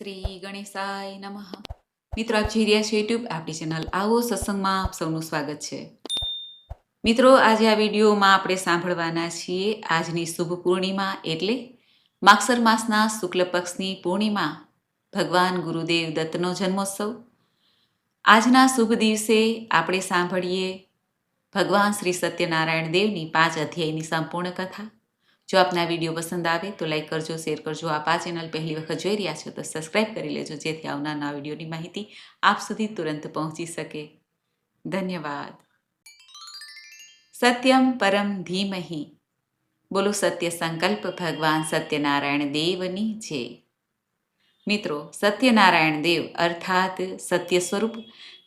શ્રી ગણેશાય નમઃ. મિત્રો, આપ જોઈ રહ્યા છો યુટ્યુબ આપણી ચેનલ આવો સત્સંગમાં આપ સૌનું સ્વાગત છે. મિત્રો, આજે આ વિડીયોમાં આપણે સાંભળવાના છીએ આજની શુભ પૂર્ણિમા એટલે માગસર માસના શુક્લ પક્ષની પૂર્ણિમા, ભગવાન ગુરુદેવ દત્તનો જન્મોત્સવ. આજના શુભ દિવસે આપણે સાંભળીએ ભગવાન શ્રી સત્યનારાયણ દેવની પાંચ અધ્યાયની સંપૂર્ણ કથા. જો આપના વીડિયો પસંદ આવે તો લાઈક કરજો, શેર કરજો. આપ આ ચેનલ પહેલી વખત જોઈ રહ્યા છો તો સબસ્ક્રાઇબ કરી લેજો, જેથી આવનારના વિડીયોની માહિતી આપ સુધી તુરંત પહોંચી શકે. ધન્યવાદ. સત્યમ પરમ ધીમહી. બોલો, સત્ય સંકલ્પ ભગવાન સત્યનારાયણ દેવની છે મિત્રો, સત્યનારાયણ દેવ અર્થાત સત્ય સ્વરૂપ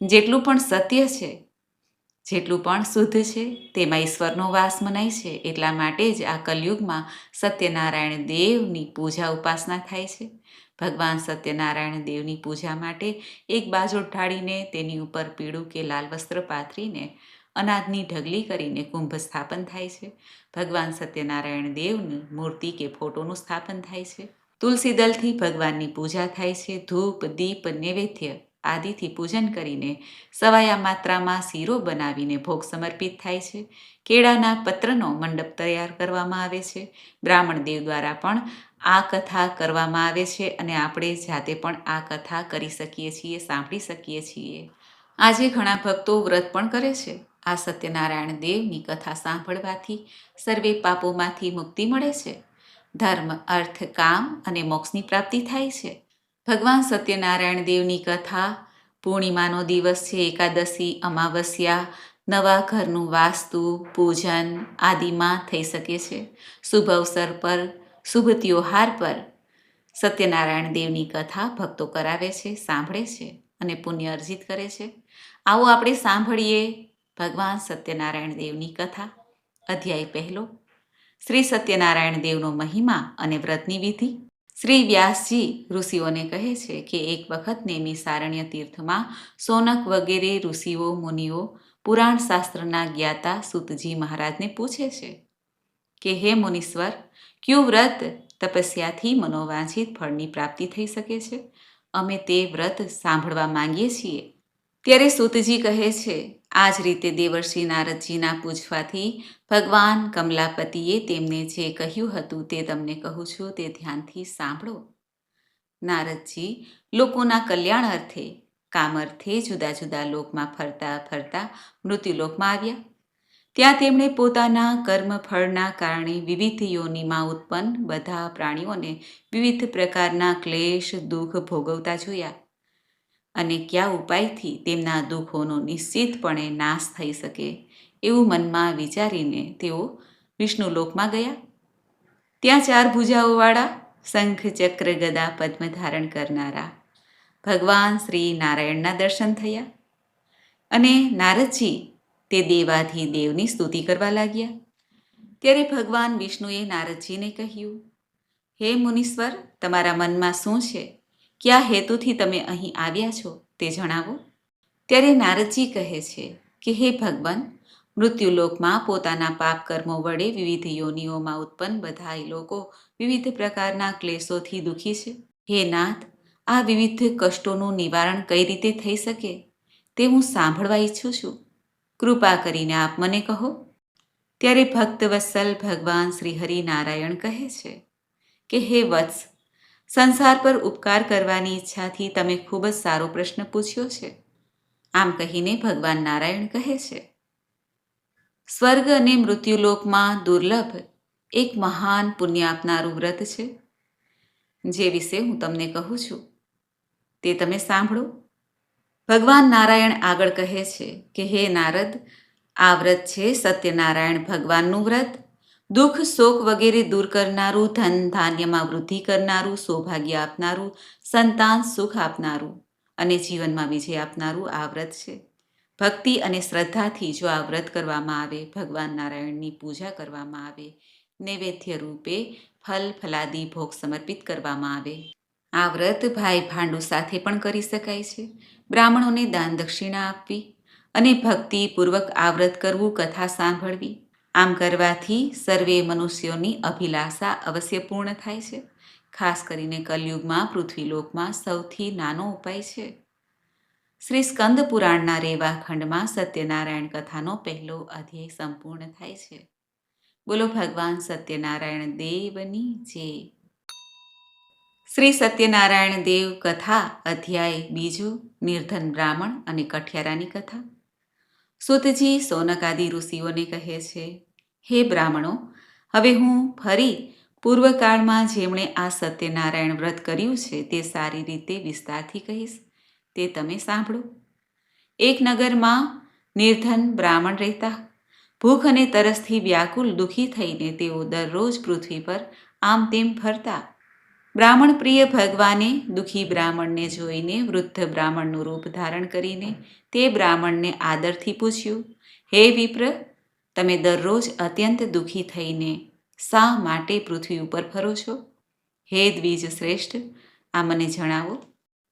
જેટલું પણ સત્ય છે જેટલું પણ શુદ્ધ છે, તેમાં ઈશ્વરનો વાસ મનાય છે, એટલા માટે જ આ કલયુગમાં સત્યનારાયણ દેવની પૂજા ઉપાસના થાય છે. ભગવાન સત્યનારાયણ દેવની પૂજા માટે એક બાજુ ઢાળીને તેની ઉપર પીળું કે લાલ વસ્ત્ર પાથરીને અનાજની ઢગલી કરીને કુંભ સ્થાપન થાય છે. ભગવાન સત્યનારાયણ દેવની મૂર્તિ કે ફોટોનું સ્થાપન થાય છે. તુલસી દલથી ભગવાનની પૂજા થાય છે. ધૂપ, દીપ, નૈવેદ્ય આદિથી પૂજન કરીને સવાયા માત્રામાં શીરો બનાવીને ભોગ સમર્પિત થાય છે. કેળાના પત્રનો મંડપ તૈયાર કરવામાં આવે છે. બ્રાહ્મણ દેવ દ્વારા પણ આ કથા કરવામાં આવે છે અને આપણે જાતે પણ આ કથા કરી શકીએ છીએ, સાંભળી શકીએ છીએ. આજે ઘણા ભક્તો વ્રત પણ કરે છે. આ સત્યનારાયણ દેવની કથા સાંભળવાથી સર્વે પાપોમાંથી મુક્તિ મળે છે. ધર્મ, અર્થ, કામ અને મોક્ષની પ્રાપ્તિ થાય છે. ભગવાન સત્યનારાયણ દેવની કથા, પૂર્ણિમાનો દિવસ છે, એકાદશી અમાવસ્યા, નવા ઘરનું વાસ્તુ, પૂજન આદિમાં થઈ શકે છે. શુભ અવસર પર, શુભ ત્યોહાર પર સત્યનારાયણ દેવની કથા ભક્તો કરાવે છે, સાંભળે છે અને પુણ્ય અર્જિત કરે છે. આવો આપણે સાંભળીએ ભગવાન સત્યનારાયણ દેવની કથા. અધ્યાય પહેલો. શ્રી સત્યનારાયણ દેવનો મહિમા અને વ્રતની વિધિ. શ્રી વ્યાસજી ઋષિઓને કહે છે કે એક વખત નેમી સારણ્ય તીર્થમાં સોનક વગેરે ઋષિઓ, મુનિઓ, પુરાણ શાસ્ત્રના જ્ઞાતા સુતજી મહારાજને પૂછે છે કે, હે મુનીશ્વર, કયું વ્રત તપસ્યાથી મનોવાંછિત ફળની પ્રાપ્તિ થઈ શકે છે? અમે તે વ્રત સાંભળવા માંગીએ છીએ. ત્યારે સુતજી કહે છે આ જ રીતે દેવર્ષિ નારદજીના પૂછવાથી ભગવાન કમલાપતિએ તેમને જે કહ્યું હતું તે તમને કહું છું, તે ધ્યાનથી સાંભળો. નારદજી લોકોના કલ્યાણ અર્થે, કામ અર્થે જુદા જુદા લોકમાં ફરતા ફરતા મૃત્યુલોકમાં આવ્યા. ત્યાં તેમણે પોતાના કર્મ ફળના કારણે વિવિધ યોનિમાં ઉત્પન્ન બધા પ્રાણીઓને વિવિધ પ્રકારના ક્લેશ, દુઃખ ભોગવતા જોયા. અને કયા ઉપાયથી તેમના દુઃખોનો નિશ્ચિતપણે નાશ થઈ શકે એવું મનમાં વિચારીને તેઓ વિષ્ણુલોકમાં ગયા. ત્યાં ચાર ભુજાઓવાળા શંખ ચક્ર ગદા પદ્મ ધારણ કરનારા ભગવાન શ્રી નારાયણના દર્શન થયા અને નારદજી તે દેવાથી દેવની સ્તુતિ કરવા લાગ્યા. ત્યારે ભગવાન વિષ્ણુએ નારદજીને કહ્યું, હે મુનીશ્વર, તમારા મનમાં શું છે? કયા હેતુથી તમે અહીં આવ્યા છો તે જણાવો. ત્યારે નારદજી કહે છે કે, હે ભગવાન, મૃત્યુલોકમાં પોતાના પાપ કર્મો વડે વિવિધ યોનિઓમાં ઉત્પન્ન બધા લોકો વિવિધ પ્રકારના ક્લેશોથી દુઃખી છે. હે નાથ, આ વિવિધ કષ્ટોનું નિવારણ કઈ રીતે થઈ શકે તે હું સાંભળવા ઈચ્છું છું. કૃપા કરીને આપ મને કહો. ત્યારે ભક્ત વત્સલ ભગવાન શ્રી હરિનારાયણ કહે છે કે, હે વત્સ સંસાર પર ઉપકાર કરવાની ઈચ્છાથી તમે ખૂબ જ સારો પ્રશ્ન પૂછ્યો છે. આમ કહીને ભગવાન નારાયણ કહે છે, સ્વર્ગ અને મૃત્યુલોકમાં દુર્લભ એક મહાન પુણ્ય આપનારું વ્રત છે. જે વિશે હું તમને કહું છું. તે તમે સાંભળો. ભગવાન નારાયણ આગળ કહે છે કે, હે નારદ, આ વ્રત છે સત્યનારાયણ ભગવાનનું વ્રત. દુઃખ, શોક વગેરે દૂર કરનારું, ધન ધાન્યમાં વૃદ્ધિ કરનારું, સૌભાગ્ય આપનારું, સંતાન સુખ આપનારું અને જીવનમાં વિજય આપનારું આ વ્રત છે. ભક્તિ અને શ્રદ્ધાથી જો આ વ્રત કરવામાં આવે, ભગવાન નારાયણની પૂજા કરવામાં આવે, નૈવેદ્ય રૂપે ફલ, ફલાદી, ભોગ સમર્પિત કરવામાં આવે. આ વ્રત ભાઈ ભાંડુ સાથે પણ કરી શકાય છે. બ્રાહ્મણોને દાન દક્ષિણા આપવી અને ભક્તિપૂર્વક આ વ્રત કરવું, કથા સાંભળવી. આમ કરવાથી સર્વે મનુષ્યોની અભિલાષા અવશ્ય પૂર્ણ થાય છે. ખાસ કરીને કલયુગમાં, પૃથ્વીલોકમાં સૌથી નાનો ઉપાય છે. શ્રી સ્કંદ પુરાણના રેવા ખંડમાં સત્યનારાયણ કથાનો પહેલો અધ્યાય સંપૂર્ણ થાય છે. બોલો ભગવાન સત્યનારાયણ દેવની જે શ્રી સત્યનારાયણ દેવ કથા અધ્યાય બીજું, નિર્ધન બ્રાહ્મણ અને કઠિયારાની કથા. સુતજી સોનકાદી ઋષિઓને કહે છે, હે બ્રાહ્મણો, હવે હું ફરી પૂર્વકાળમાં જેમણે આ સત્યનારાયણ વ્રત કર્યું છે તે સારી રીતે વિસ્તારથી કહીશ. તે તમે સાંભળો. એક નગરમાં નિર્ધન બ્રાહ્મણ રહેતા. ભૂખ અને તરસથી વ્યાકુલ દુઃખી થઈને તેઓ દરરોજ પૃથ્વી પર આમ તેમ ફરતા. બ્રાહ્મણ પ્રિય ભગવાને દુઃખી બ્રાહ્મણને જોઈને વૃદ્ધ બ્રાહ્મણનું રૂપ ધારણ કરીને તે બ્રાહ્મણને આદરથી પૂછ્યું, હે વિપ્ર, તમે દરરોજ અત્યંત દુઃખી થઈને શા માટે પૃથ્વી ઉપર ફરો છો? હે દ્વિજ શ્રેષ્ઠ, આ મને જણાવો.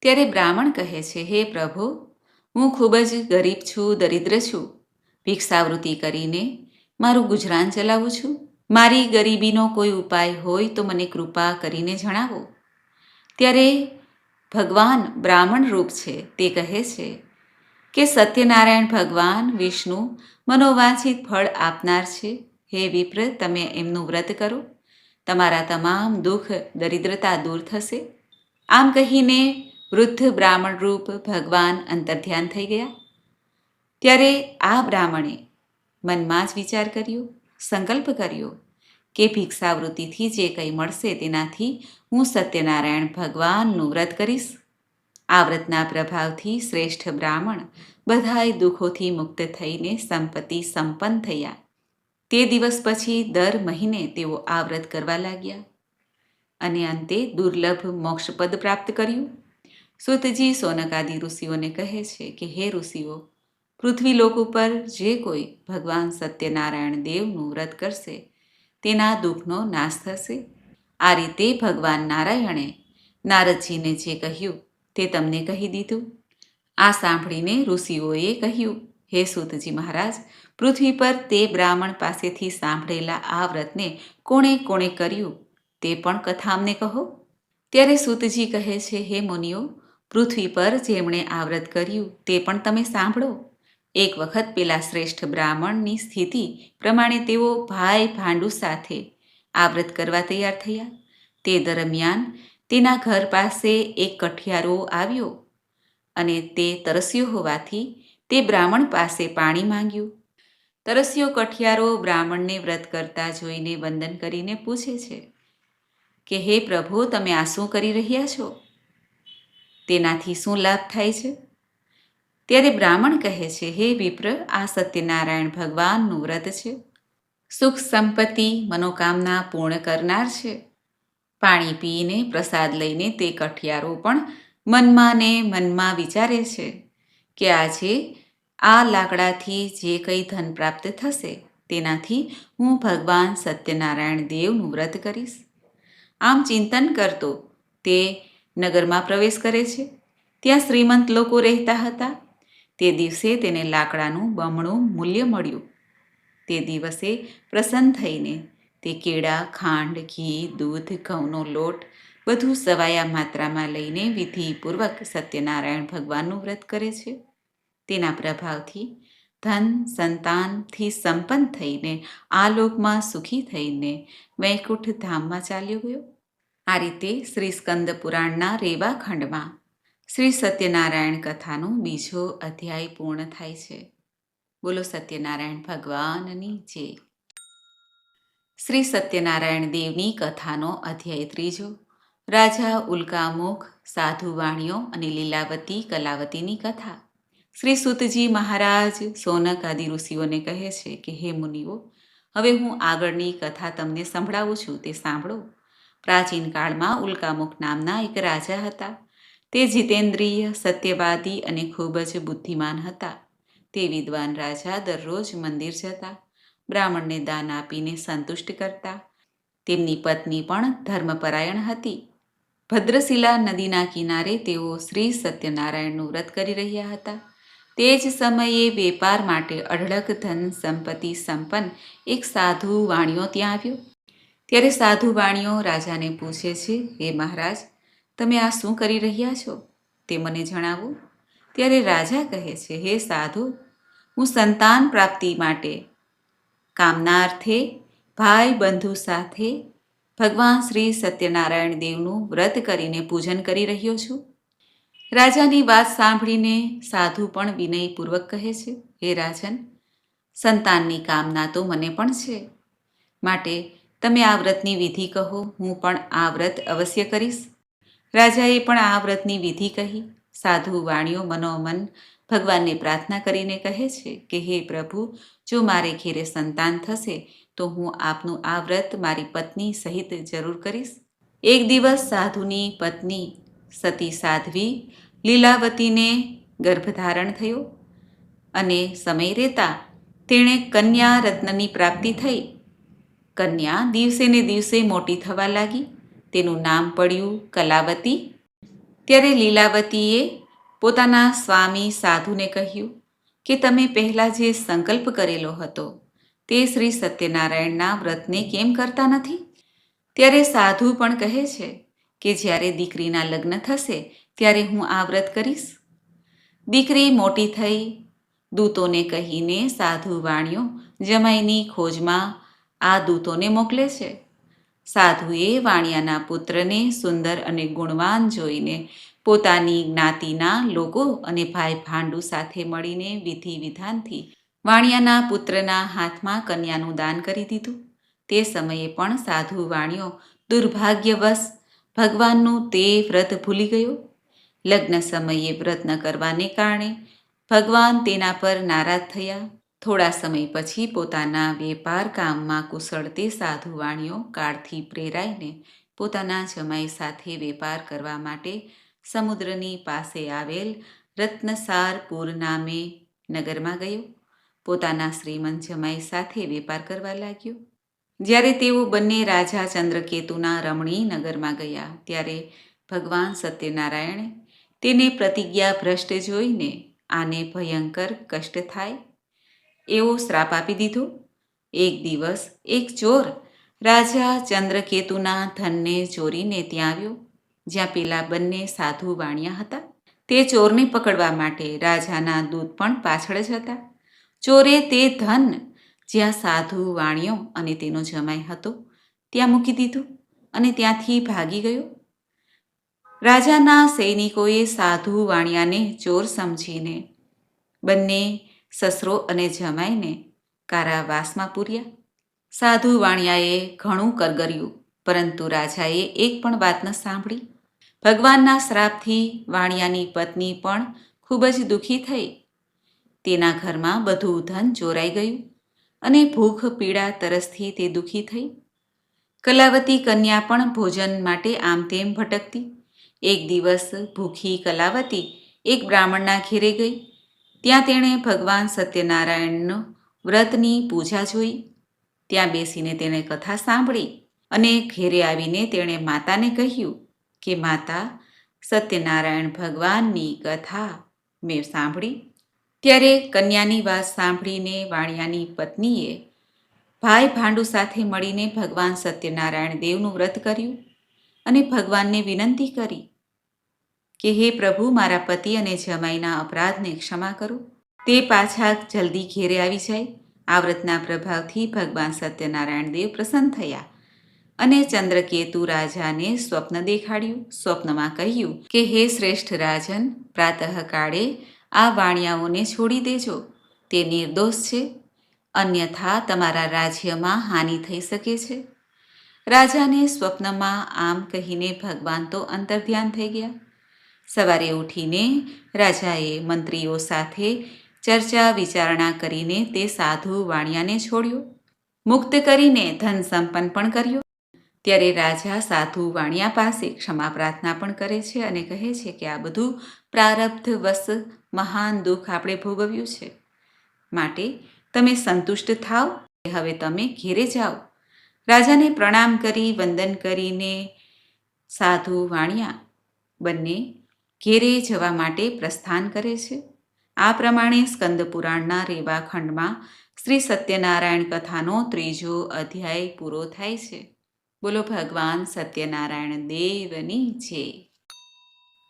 ત્યારે બ્રાહ્મણ કહે છે, હે પ્રભુ, હું ખૂબ જ ગરીબ છું, દરિદ્ર છું. ભિક્ષાવૃત્તિ કરીને મારું ગુજરાન ચલાવું છું. મારી ગરીબીનો કોઈ ઉપાય હોય તો મને કૃપા કરીને જણાવો. ત્યારે ભગવાન બ્રાહ્મણ રૂપ છે તે કહે છે કે સત્યનારાયણ ભગવાન વિષ્ણુ મનોવાંછિત ફળ આપનાર છે. હે વિપ્ર, તમે એમનું વ્રત કરો. તમારા તમામ દુઃખ, દરિદ્રતા દૂર થશે. આમ કહીને વૃદ્ધ બ્રાહ્મણ રૂપ ભગવાન અંતર્ધ્યાન થઈ ગયા. ત્યારે આ બ્રાહ્મણે મનમાં જ વિચાર કર્યો. સંકલ્પ કર્યો કે ભિક્ષાવૃત્તિથી જે કંઈ મળશે તેનાથી હું સત્યનારાયણ ભગવાનનું વ્રત કરીશ. આ વ્રતના પ્રભાવથી શ્રેષ્ઠ બ્રાહ્મણ બધાય દુઃખોથી મુક્ત થઈને સંપત્તિ સંપન્ન થયા. તે દિવસ પછી દર મહિને તેઓ આ વ્રત કરવા લાગ્યા અને અંતે દુર્લભ મોક્ષપદ પ્રાપ્ત કર્યું. સુતજી સોનકાદી ઋષિઓને કહે છે કે, હે ઋષિઓ પૃથ્વીલોક ઉપર જે કોઈ ભગવાન સત્યનારાયણ દેવનું વ્રત કરશે, તેના દુઃખનો નાશ થશે. આ રીતે ભગવાન નારાયણે નારદજીને જે કહ્યું તે તમને કહી દીધું. આ સાંભળીને ઋષિઓએ કહ્યું, હે સુતજી મહારાજ, પૃથ્વી પર તે બ્રાહ્મણ પાસેથી સાંભળેલા આ વ્રતને કોણે કોણે કર્યું તે પણ કથા અમને કહો. ત્યારે સુતજી કહે છે, હે મુનિઓ, પૃથ્વી પર જેમણે આ વ્રત કર્યું તે પણ તમે સાંભળો. એક વખત પેલા શ્રેષ્ઠ બ્રાહ્મણની સ્થિતિ પ્રમાણે તેઓ ભાઈ ભાંડુ સાથે આ વ્રત કરવા તૈયાર થયા. તે દરમિયાન તેના ઘર પાસે એક કઠિયારો આવ્યો અને તે તરસ્યો હોવાથી તે બ્રાહ્મણ પાસે પાણી માંગ્યું. તરસ્યો કઠિયારો બ્રાહ્મણને વ્રત કરતા જોઈને વંદન કરીને પૂછે છે, કે હે પ્રભુ, તમે આ શું કરી રહ્યા છો? તેનાથી શું લાભ થાય છે? ત્યારે બ્રાહ્મણ કહે છે, હે વિપ્ર, આ સત્યનારાયણ ભગવાનનું વ્રત છે. સુખ સંપત્તિ, મનોકામના પૂર્ણ કરનાર છે. પાણી પીને પ્રસાદ લઈને તે કઠિયારો પણ મનમાં ને મનમાં વિચારે છે કે આજે આ લાકડાથી જે કંઈ ધન પ્રાપ્ત થશે, તેનાથી હું ભગવાન સત્યનારાયણ દેવનું વ્રત કરીશ. આમ ચિંતન કરતો તે નગરમાં પ્રવેશ કરે છે. ત્યાં શ્રીમંત લોકો રહેતા હતા. તે દિવસે તેને લાકડાનું બમણું મૂલ્ય મળ્યું. તે દિવસે પ્રસન્ન થઈને તે કેળા, ખાંડ, ઘી, દૂધ, ઘઉંનો લોટ બધું સવાયા માત્રામાં લઈને વિધિપૂર્વક સત્યનારાયણ ભગવાનનું વ્રત કરે છે. તેના પ્રભાવથી ધન, સંતાનથી સંપન્ન થઈને આ લોકમાં સુખી થઈને વૈકુંઠ ધામમાં ચાલ્યો ગયો. આ રીતે શ્રી સ્કંદ પુરાણના રેવા ખંડમાં શ્રી સત્યનારાયણ કથાનો બીજો અધ્યાય પૂર્ણ થાય છે. બોલો સત્યનારાયણ ભગવાનની જય. શ્રી સત્યનારાયણ દેવની કથાનો અધ્યાય ત્રીજો. રાજા ઉલ્કામુખ સાધુ વાણીઓ અને લીલાવતી કલાવતીની કથા. શ્રી સુતજી મહારાજ સોનક આદિ ઋષિઓને કહે છે કે, હે મુનિઓ, હવે હું આગળની કથા તમને સંભળાવું છું, તે સાંભળો. પ્રાચીન કાળમાં ઉલ્કામુખ નામના એક રાજા હતા. તે જીતેન્દ્રિય, સત્યવાદી અને ખૂબ જ બુદ્ધિમાન હતા. તે વિદ્વાન રાજા દરરોજ મંદિર જતા, બ્રાહ્મણને દાન આપીને સંતુષ્ટ કરતા. તેમની પત્ની પણ ધર્મપરાયણ હતી. ભદ્રશિલા નદીના કિનારે તેઓ શ્રી સત્યનારાયણનું વ્રત કરી રહ્યા હતા. તે જ સમયે વેપાર માટે અઢળક ધન સંપત્તિ સંપન્ન એક સાધુ વાણિયો ત્યાં આવ્યો. ત્યારે સાધુ વાણીઓ રાજાને પૂછે છે, હે મહારાજ તમે આ શું કરી રહ્યા છો? તે મને જણાવો. ત્યારે રાજા કહે છે, હે સાધુ, હું સંતાન પ્રાપ્તિ માટે કામનાર્થે, ભાઈ બંધુ સાથે ભગવાન શ્રી સત્યનારાયણ દેવનું વ્રત કરીને પૂજન કરી રહ્યો છું. રાજાની વાત સાંભળીને સાધુ પણ વિનયપૂર્વક કહે છે, હે રાજન, સંતાનની કામના તો મને પણ છે. માટે તમે આ વ્રતની વિધિ કહો, હું પણ આ વ્રત અવશ્ય કરીશ. રાજાએ પણ આ વ્રતની વિધિ કહી. સાધુ વાણીઓ મનોમન ભગવાનને પ્રાર્થના કરીને કહે છે કે, હે પ્રભુ, જો મારે ઘેરે સંતાન થશે, તો હું આપનું આ વ્રત મારી પત્ની સહિત જરૂર કરીશ. એક દિવસ સાધુની પત્ની સતી સાધ્વી લીલાવતીને ગર્ભધારણ થયો અને સમય રહેતા તેણે કન્યા રત્નની પ્રાપ્તિ થઈ. કન્યા દિવસે ને દિવસે મોટી થવા લાગી. તેનું નામ પડ્યું કલાવતી. ત્યારે લીલાવતીએ પોતાના સ્વામી સાધુને કહ્યું કે તમે પહેલાં જે સંકલ્પ કરેલો હતો તે શ્રી સત્યનારાયણના વ્રતને કેમ કરતા નથી? ત્યારે સાધુ પણ કહે છે કે જ્યારે દીકરીના લગ્ન થશે ત્યારે હું આ વ્રત કરીશ. દીકરી મોટી થઈ, દૂતોને કહીને સાધુ વાણીઓ જમાઈની ખોજમાં આ દૂતોને મોકલે છે. સાધુએ વાણિયાના પુત્રને સુંદર અને ગુણવાન જોઈને પોતાની જ્ઞાતિના લોકો અને ભાઈ ભાંડુ સાથે મળીને વિધિ વિધાનથી વાણિયાના પુત્રના હાથમાં કન્યાનું દાન કરી દીધું. તે સમયે પણ સાધુ વાણિયો દુર્ભાગ્યવશ ભગવાનનું તે વ્રત ભૂલી ગયો. લગ્ન સમયે વ્રત ન કરવાને કારણે ભગવાન તેના પર નારાજ થયા. થોડા સમય પછી પોતાના વેપાર કામમાં કુશળ તે સાધુ વાણીઓ કાળથી પ્રેરાઈને પોતાના જમાઈ સાથે વેપાર કરવા માટે સમુદ્રની પાસે આવેલ રત્નસારપુર નામે નગરમાં ગયો. પોતાના શ્રીમંત જમાઈ સાથે વેપાર કરવા લાગ્યો. જ્યારે તેઓ બંને રાજા ચંદ્રકેતુના રમણી નગરમાં ગયા, ત્યારે ભગવાન સત્યનારાયણે તેને પ્રતિજ્ઞા ભ્રષ્ટ જોઈને આને ભયંકર કષ્ટ થાય એવો શ્રાપ આપી દીધો? એક દિવસ એક ચોર રાજા ચંદ્રકેતુના ધનને ચોરીને ત્યાં આવ્યો, જ્યાં પેલા બંને સાધુ વાણિયા હતા. તે ચોરને પકડવા માટે રાજાના દૂત પણ પાછળ જ હતા. ચોરે તે ધન જ્યાં સાધુ વાણિયો અને તેનો જમાઈ હતો, ત્યાં મૂકી દીધું અને ત્યાંથી ભાગી ગયો. રાજાના સૈનિકોએ સાધુ વાણિયાને ચોર સમજીને બંને સસરો અને જમાઈને કારાવાસમાં પૂર્યા. સાધુ વાણિયાએ ઘણું કરગર્યું, પરંતુ રાજાએ એક પણ વાત ન સાંભળી. ભગવાનના શ્રાપથી વાણિયાની પત્ની પણ ખૂબ જ દુઃખી થઈ. તેના ઘરમાં બધું ધન ચોરાઈ ગયું અને ભૂખ, પીડા, તરસથી તે દુઃખી થઈ. કલાવતી કન્યા પણ ભોજન માટે આમ તેમ ભટકતી. એક દિવસ ભૂખી કલાવતી એક બ્રાહ્મણના ઘેરે ગઈ. ત્યાં તેણે ભગવાન સત્યનારાયણનો વ્રતની પૂજા જોઈ. ત્યાં બેસીને તેણે કથા સાંભળી અને ઘેરે આવીને તેણે માતાને કહ્યું કે, માતા, સત્યનારાયણ ભગવાનની કથા મેં સાંભળી. ત્યારે કન્યાની વાત સાંભળીને વાણિયાની પત્નીએ ભાઈ ભાંડુ સાથે મળીને ભગવાન સત્યનારાયણ દેવનું વ્રત કર્યું અને ભગવાનને વિનંતી કરી કે હે પ્રભુ, મારા પતિ અને જમાઈના અપરાધને ક્ષમા કરો. તે પાછા જલ્દી ઘેરે આવી જાય. આ વ્રતના પ્રભાવથી ભગવાન સત્યનારાયણ દેવ પ્રસન્ન થયા અને ચંદ્રકેતુ રાજાને સ્વપ્ન દેખાડ્યું. સ્વપ્નમાં કહ્યું કે, હે શ્રેષ્ઠ રાજન પ્રાતઃકાળે આ વાણિયાઓને છોડી દેજો. તે નિર્દોષ છે. અન્યથા તમારા રાજ્યમાં હાનિ થઈ શકે છે. રાજાને સ્વપ્નમાં આમ કહીને ભગવાન તો અંતર્ધ્યાન થઈ ગયા. સવારે ઉઠીને રાજાએ મંત્રીઓ સાથે ચર્ચા વિચારણા કરીને તે સાધુ વાણિયાને છોડ્યો. મુક્ત કરીને ધન સંપન્ન પણ કર્યો. ત્યારે રાજા સાધુ વાણિયા પાસે ક્ષમા પ્રાર્થના પણ કરે છે અને કહે છે કે આ બધું પ્રારબ્ધ વશ મહાન દુઃખ આપણે ભોગવ્યું છે. માટે તમે સંતુષ્ટ થાવ. હવે તમે ઘેરે જાઓ. રાજાને પ્રણામ કરી, વંદન કરીને સાધુ વાણિયા બંને ઘેરે જવા માટે પ્રસ્થાન કરે છે. આ પ્રમાણે સ્કંદ પુરાણના રેવા ખંડમાં શ્રી સત્યનારાયણ કથાનો ત્રીજો અધ્યાય પૂરો થાય છે. બોલો ભગવાન સત્યનારાયણ દેવની જય.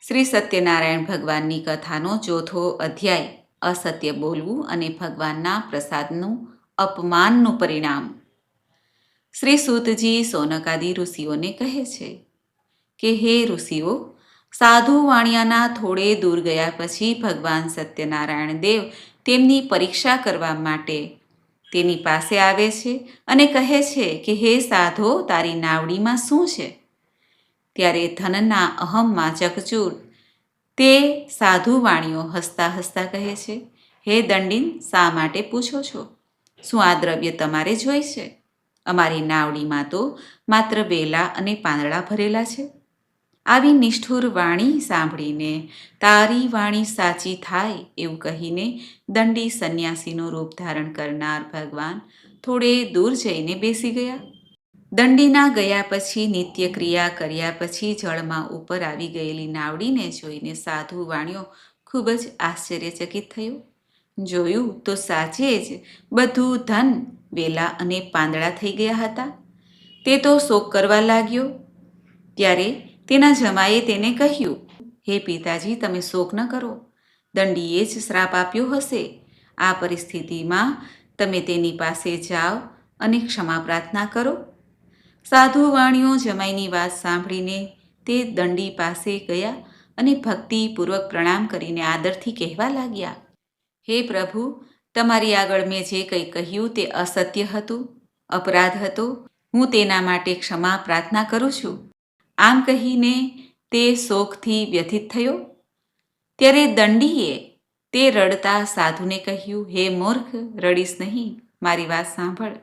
શ્રી સત્યનારાયણ ભગવાનની કથાનો ચોથો અધ્યાય, અસત્ય બોલવું અને ભગવાનના પ્રસાદનું અપમાનનું પરિણામ. શ્રી સૂતજી સોનકાદી ઋષિઓને કહે છે કે, હે ઋષિઓ સાધુ વાણિયાના થોડે દૂર ગયા પછી ભગવાન સત્યનારાયણ દેવ તેમની પરીક્ષા કરવા માટે તેની પાસે આવે છે અને કહે છે કે, હે સાધો, તારી નાવડીમાં શું છે? ત્યારે ધનના અહમમાં ચકચૂર તે સાધુ વાણીઓ હસતા હસતા કહે છે, હે દંડીન, શા માટે પૂછો છો? શું આ દ્રવ્ય તમારે જોઈ છે અમારી નાવડીમાં તો માત્ર બેલા અને પાંદડા ભરેલા છે. આવી નિષ્ઠુર વાણી સાંભળીને, તારી વાણી સાચી થાય? એવું કહીને દંડી સંન્યાસીનું રૂપ ધારણ કરનાર ભગવાન થોડે દૂર જઈને બેસી ગયા. દંડીના ગયા પછી નિત્ય ક્રિયા પછી જળમાં ઉપર આવી ગયેલી નાવડીને જોઈને સાધુ વાણિયો ખૂબ જ આશ્ચર્યચકિત થયું. જોયું તો સાચે જ બધું ધન, વેલા અને પાંદડા થઈ ગયા હતા. તે તો શોક કરવા લાગ્યો. ત્યારે તેના જમાએ તેને કહ્યું, હે પિતાજી, તમે શોક ન કરો. દંડીએ જ શ્રાપ આપ્યો હશે. આ પરિસ્થિતિમાં તમે તેની પાસે જાઓ અને ક્ષમા પ્રાર્થના કરો. સાધુ વાણીઓ જમાઈની વાત સાંભળીને તે દંડી પાસે ગયા અને ભક્તિપૂર્વક પ્રણામ કરીને આદરથી કહેવા લાગ્યા, હે પ્રભુ, તમારી આગળ મેં જે કંઈ કહ્યું તે અસત્ય હતું, અપરાધ હતો. હું તેના માટે ક્ષમા પ્રાર્થના કરું છું. આમ કહીને તે શોકથી વ્યથિત થયો. ત્યારે દંડીએ તે રડતા સાધુને કહ્યું, હે મૂર્ખ, રડીશ નહીં, મારી વાત સાંભળ.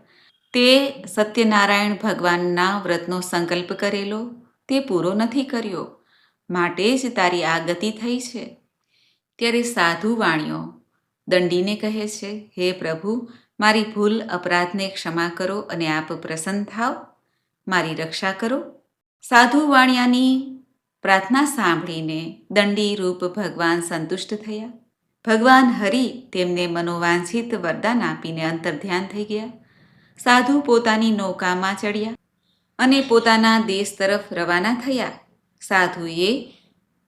તે સત્યનારાયણ ભગવાનના વ્રતનો સંકલ્પ કરેલો, તે પૂરો નથી કર્યો. માટે જ તારી આ ગતિ થઈ છે. ત્યારે સાધુ વાણીઓ દંડીને કહે છે, હે પ્રભુ, મારી ભૂલ અપરાધને ક્ષમા કરો અને આપ પ્રસન્ન થાવ. મારી રક્ષા કરો. સાધુ વાણિયાની પ્રાર્થના સાંભળીને દંડી રૂપ ભગવાન સંતુષ્ટ થયા. ભગવાન હરિ તેમને મનોવાંછિત વરદાન આપીને અંતર્ધ્યાન થઈ ગયા. સાધુ પોતાની નૌકામાં ચડ્યા અને પોતાના દેશ તરફ રવાના થયા. સાધુએ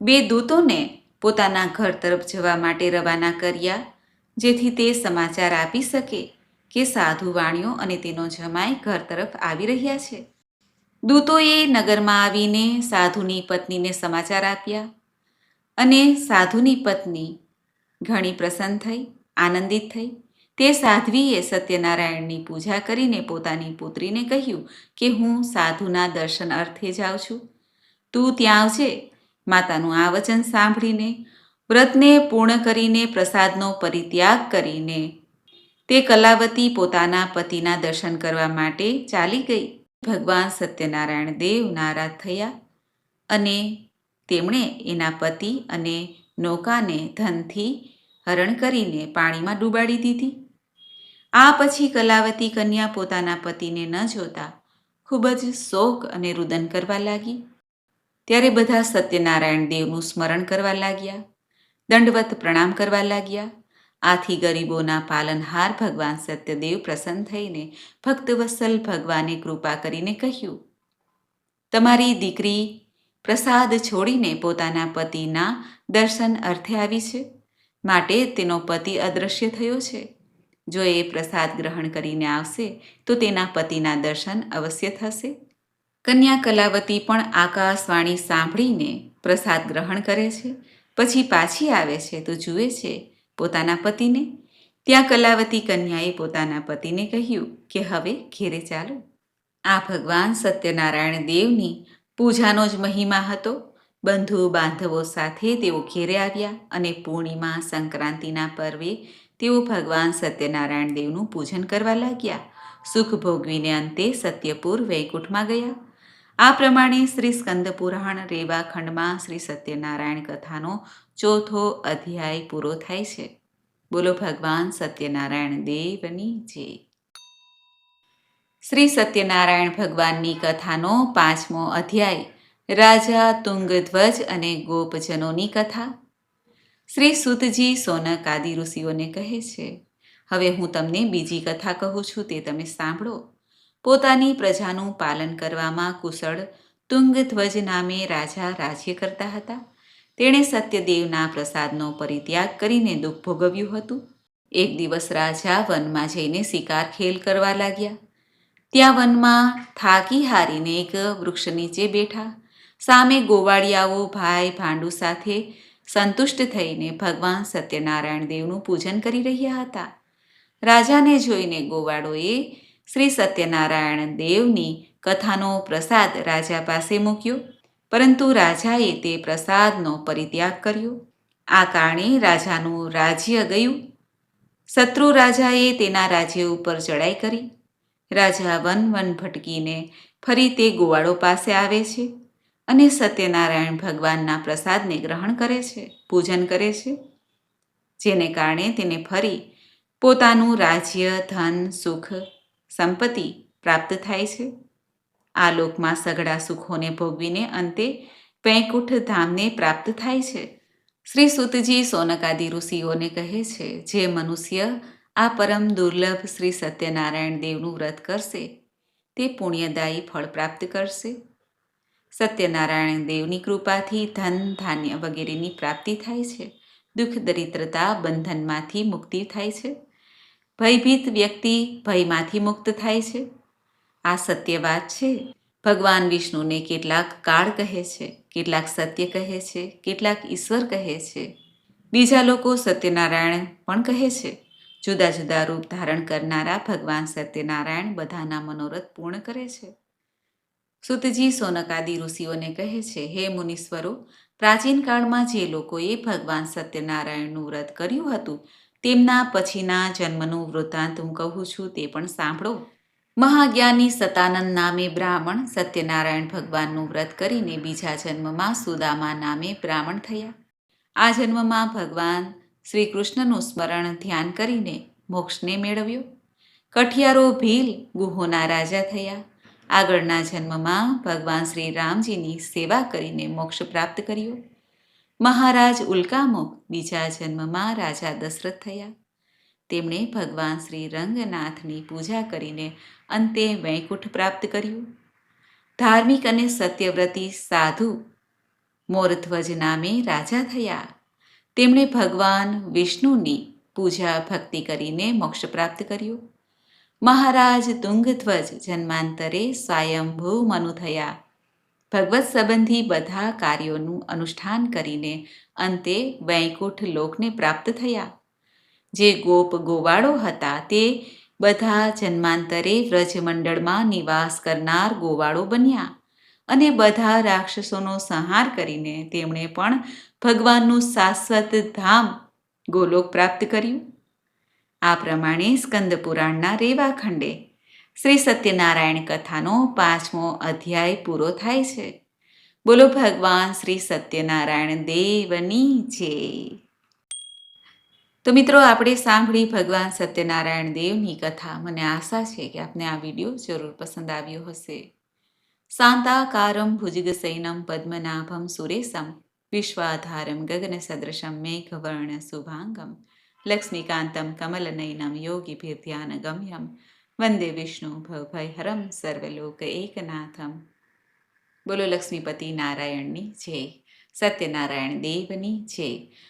બે દૂતોને પોતાના ઘર તરફ જવા માટે રવાના કર્યા, જેથી તે સમાચાર આપી શકે કે સાધુ વાણીઓ અને તેનો જમાઈ ઘર તરફ આવી રહ્યા છે. દૂતોએ નગરમાં આવીને સાધુની પત્નીને સમાચાર આપ્યા અને સાધુની પત્ની ઘણી પ્રસન્ન થઈ, આનંદિત થઈ. તે સાધ્વીએ સત્યનારાયણની પૂજા કરીને પોતાની પુત્રીને કહ્યું કે, હું સાધુના દર્શન અર્થે જાઉં છું. તું ત્યાં આવજે. માતાનું આ વચન સાંભળીને વ્રતને પૂર્ણ કરીને પ્રસાદનો પરિત્યાગ કરીને તે કલાવતી પોતાના પતિના દર્શન કરવા માટે ચાલી ગઈ. ભગવાન સત્યનારાયણ દેવ નારાજ થયા અને તેમણે એના પતિ અને નૌકાને ધનથી હરણ કરીને પાણીમાં ડૂબાડી દીધી. આ પછી કલાવતી કન્યા પોતાના પતિને ન જોતા ખૂબ જ શોક અને રુદન કરવા લાગી. ત્યારે બધા સત્યનારાયણ દેવનું સ્મરણ કરવા લાગ્યા, દંડવત પ્રણામ કરવા લાગ્યા આથી ગરીબોના પાલનહાર ભગવાન સત્યદેવ પ્રસન્ન થઈને ભક્તવત્સલ ભગવાને કૃપા કરીને કહ્યું, તમારી દીકરી પ્રસાદ છોડીને પોતાના પતિના દર્શન અર્થે આવી છે. માટે તેનો પતિ અદૃશ્ય થયો છે. જો એ પ્રસાદ ગ્રહણ કરીને આવશે, તો તેના પતિના દર્શન અવશ્ય થશે. કન્યા કલાવતી પણ આકાશવાણી સાંભળીને પ્રસાદ ગ્રહણ કરે છે. પછી પાછી આવે છે તો જુએ છે પોતાના પતિને? ત્યાં કલાવતી કન્યાએ પોતાના પતિને કહ્યું કે, હવે ઘેરે ચાલો. આ ભગવાન સત્યનારાયણ દેવની પૂજાનો જ મહિમા હતો. બંધુ બાંધવો સાથે તેઓ ઘેરે આવ્યા અને પૂર્ણિમા સંક્રાંતિના પર્વે તેઓ ભગવાન સત્યનારાયણ દેવનું પૂજન કરવા લાગ્યા. સુખ ભોગવીને અંતે સત્યપુર વૈકુંઠમાં ગયા. આ પ્રમાણે શ્રી સ્કંદ પુરાણ રેવા ખંડમાં શ્રી સત્યનારાયણ કથાનો ચોથો અધ્યાય પૂરો થાય છે. બોલો ભગવાન સત્યનારાયણ દેવની જય. શ્રી સત્યનારાયણ ભગવાનની કથાનો પાંચમો અધ્યાય, રાજા તુંગધ્વજ અને ગોપજનોની કથા. શ્રી સુતજી સોનક આદિ ઋષિઓને કહે છે, હવે હું તમને બીજી કથા કહું છું, તે તમે સાંભળો. પોતાની પ્રજાનું પાલન કરવામાં કુશળ તુંગધ્વજ નામે રાજા રાજ્ય કરતા હતા. તેણે સત્યદેવના પ્રસાદનો પરિત્યાગ કરીને દુઃખ ભોગવ્યું હતું. એક દિવસ રાજા વનમાં જઈને શિકાર ખેલ કરવા લાગ્યા. ત્યાં વનમાં થાકી હારીને એક વૃક્ષ નીચે બેઠા. સામે ગોવાળિયાઓ, ભાઈ, ભાંડુ સાથે સંતુષ્ટ થઈને ભગવાન સત્યનારાયણ દેવનું પૂજન કરી રહ્યા હતા. રાજાને જોઈને ગોવાળોએ શ્રી સત્યનારાયણ દેવની કથાનો પ્રસાદ રાજા પાસે મૂક્યો. પરંતુ રાજાએ તે પ્રસાદનો પરિત્યાગ કર્યો. આ કારણે રાજાનું રાજ્ય ગયું. શત્રુ રાજાએ તેના રાજ્ય ઉપર ચડાઈ કરી. રાજા વન વન ભટકીને ફરી તે ગોવાળો પાસે આવે છે અને સત્યનારાયણ ભગવાનના પ્રસાદને ગ્રહણ કરે છે, પૂજન કરે છે. જેને કારણે તેને ફરી પોતાનું રાજ્ય, ધન, સુખ, સંપત્તિ પ્રાપ્ત થાય છે. આ લોકમાં સઘળા સુખોને ભોગવીને અંતે વૈકુંઠ ધામને પ્રાપ્ત થાય છે. શ્રી સુતજી સોનકાદિ ઋષિઓને કહે છે, જે મનુષ્ય આ પરમ દુર્લભ શ્રી સત્યનારાયણ દેવનું વ્રત કરશે, તે પુણ્યદાયી ફળ પ્રાપ્ત કરશે. સત્યનારાયણ દેવની કૃપાથી ધન, ધાન્ય વગેરેની પ્રાપ્તિ થાય છે. દુઃખ, દરિદ્રતા બંધનમાંથી મુક્તિ થાય છે. ભયભીત વ્યક્તિ ભયમાંથી મુક્ત થાય છે. આ સત્ય વાત છે. ભગવાન વિષ્ણુને કેટલાક કાળ કહે છે, કેટલાક સત્ય કહે છે, કેટલાક ઈશ્વર કહે છે. બીજા લોકો સત્યનારાયણ પણ કહે છે. જુદા જુદા રૂપ ધારણ કરનારા ભગવાન સત્યનારાયણ બધાના મનોરથ પૂર્ણ કરે છે. સુતજી સોનકાદી ઋષિઓને કહે છે, હે મુનીશ્વરો પ્રાચીન કાળમાં જે લોકોએ ભગવાન સત્યનારાયણનું વ્રત કર્યું હતું, તેમના પછીના જન્મનું વૃત્તાંત હું કહું છું તે પણ સાંભળો. મહાજ્ઞાની સતાનંદ નામે બ્રાહ્મણ સત્યનારાયણ ભગવાનનું વ્રત કરીને બીજા જન્મમાં સુદામા નામે બ્રાહ્મણ થયા. આ જન્મમાં ભગવાન શ્રી કૃષ્ણનું સ્મરણ ધ્યાન કરીને મોક્ષને મેળવ્યો. કઠિયારો ભીલ ગુહોના રાજા થયા. આગળના જન્મમાં ભગવાન શ્રી રામજીની સેવા કરીને મોક્ષ પ્રાપ્ત કર્યો. મહારાજ ઉલ્કામુખ બીજા જન્મમાં રાજા દશરથ થયા. તેમણે ભગવાન શ્રી રંગનાથની પૂજા કરીને અંતે વૈકુંઠ પ્રાપ્ત કર્યું. ધાર્મિક અને સત્યવ્રતી સાધુ મોરધ્વજ નામે રાજા થયા. તેમણે ભગવાન વિષ્ણુની પૂજા ભક્તિ કરીને મોક્ષ પ્રાપ્ત કર્યો. મહારાજ તુંગધ્વજ જન્માંતરે સ્વયંભૂ મનુ થયા. ભગવત સંબંધી બધા કાર્યોનું અનુષ્ઠાન કરીને અંતે વૈકુંઠ લોકને પ્રાપ્ત થયા. જે ગોપ ગોવાળો હતા તે બધા જન્માંતરે વ્રજમંડળમાં નિવાસ કરનાર ગોવાળો બન્યા અને બધા રાક્ષસોનો સંહાર કરીને તેમણે પણ ભગવાનનું શાશ્વત ધામ ગોલોક પ્રાપ્ત કર્યું. આ પ્રમાણે સ્કંદ પુરાણના રેવા ખંડે શ્રી સત્યનારાયણ કથાનો પાંચમો અધ્યાય પૂરો થાય છે. બોલો ભગવાન શ્રી સત્યનારાયણ દેવની જય. તો મિત્રો, આપણે સાંભળી ભગવાન સત્યનારાયણ દેવની કથા. મને આશા છે કે આપને આ વીડિયો જરૂર પસંદ આવ્યો હશે. શાંતાકારમ ભુજગસૈનમ પદ્મનાભમ સુરેશમ વિશ્વાધારમ ગગન સદૃશમ મેઘવર્ણ શુભાંગમ લક્ષ્મીકાંતમ કમલનયનમ યોગીભીર્ધ્યાન ગમ્યમ વંદે વિષ્ણુ ભવભયહરમ સર્વલોક એકનાથમ. બોલો લક્ષ્મીપતિ નારાયણની જય. સત્યનારાયણ દેવની જય.